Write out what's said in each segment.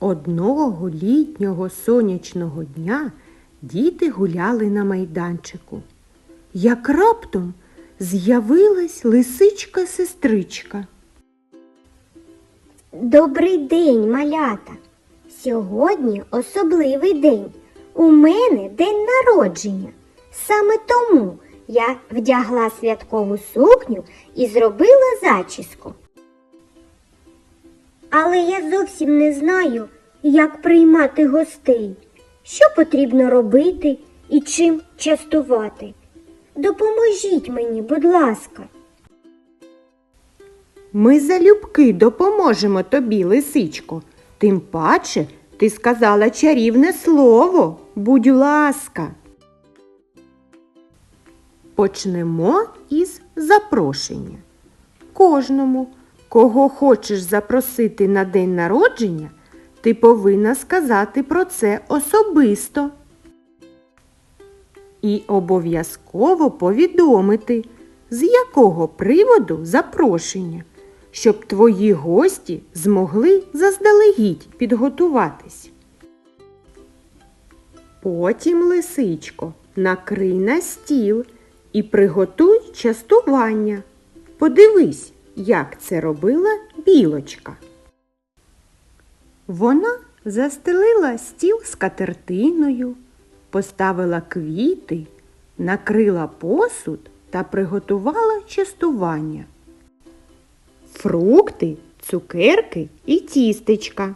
Одного літнього сонячного дня діти гуляли на майданчику. Як раптом з'явилась лисичка-сестричка. Добрий день, малята. Сьогодні особливий день. У мене день народження. Саме тому я вдягла святкову сукню і зробила зачіску. Але я зовсім не знаю, як приймати гостей, що потрібно робити і чим частувати. Допоможіть мені, будь ласка. Ми залюбки допоможемо тобі, лисичко. Тим паче ти сказала чарівне слово. Будь ласка. Почнемо із запрошення. Кожному, кого хочеш запросити на день народження, ти повинна сказати про це особисто. І обов'язково повідомити, з якого приводу запрошення, щоб твої гості змогли заздалегідь підготуватись. Потім, лисичко, накрий на стіл і приготуй частування. Подивись, як це робила білочка. Вона застелила стіл скатертиною, поставила квіти, накрила посуд та приготувала частування. Фрукти, цукерки і тістечка.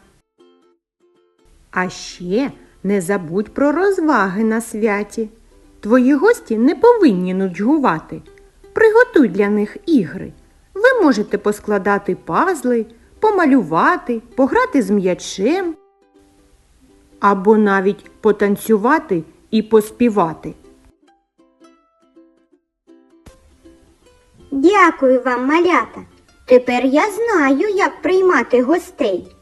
А ще не забудь про розваги на святі. Твої гості не повинні нудьгувати. Приготуй для них ігри. Ви можете поскладати пазли, помалювати, пограти з м'ячем або навіть потанцювати і поспівати. Дякую вам, малята. Тепер я знаю, як приймати гостей.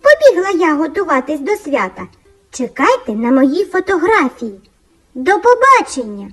Побігла я готуватись до свята. Чекайте на мої фотографії. До побачення!